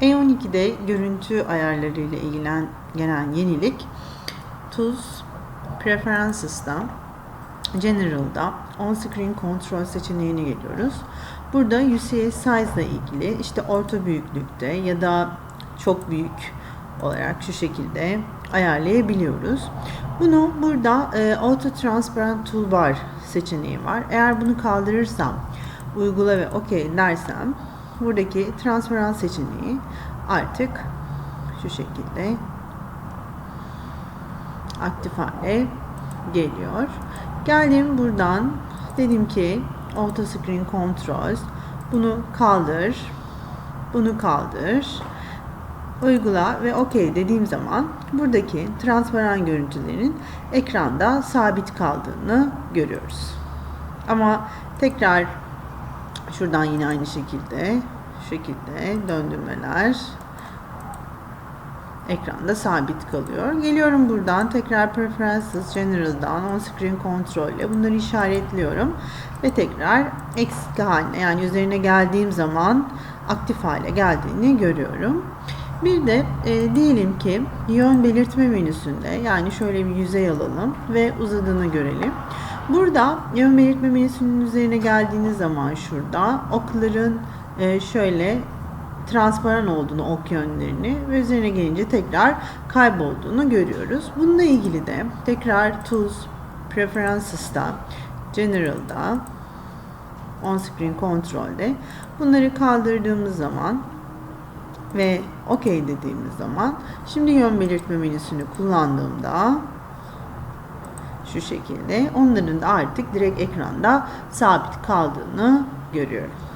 E12'de görüntü ayarları ile ilgilen gelen yenilik Tools Preferences'da General'da On Screen Control seçeneğine geliyoruz. Burada UCS Size ile ilgili işte orta büyüklükte ya da çok büyük olarak şu şekilde ayarlayabiliyoruz. Bunu burada e, Auto Transparent Toolbar seçeneği var. Eğer bunu kaldırırsam uygula ve OK dersem buradaki transparan seçeneği artık şu şekilde aktif hale geliyor. Geldim buradan dedim ki Auto Screen Controls bunu kaldır bunu kaldır uygula ve OK dediğim zaman buradaki transparan görüntülerin ekranda sabit kaldığını görüyoruz. Ama tekrar şuradan yine aynı şekilde şekilde döndürmeler ekranda sabit kalıyor. Geliyorum buradan tekrar Preferences General'dan On Screen Control ile bunları işaretliyorum ve tekrar eksik haline yani üzerine geldiğim zaman aktif hale geldiğini görüyorum. Bir de e, diyelim ki yön belirtme menüsünde yani şöyle bir yüzey alalım ve uzadığını görelim. Burada yön belirtme menüsünün üzerine geldiğiniz zaman şurada okların e, şöyle transparan olduğunu ok yönlerini ve üzerine gelince tekrar kaybolduğunu görüyoruz. Bununla ilgili de tekrar Tools Preferences'ta General'da On Screen Control'de bunları kaldırdığımız zaman ve OK dediğimiz zaman şimdi yön belirtme menüsünü kullandığımda şu şekilde onların da artık direkt ekranda sabit kaldığını görüyorum.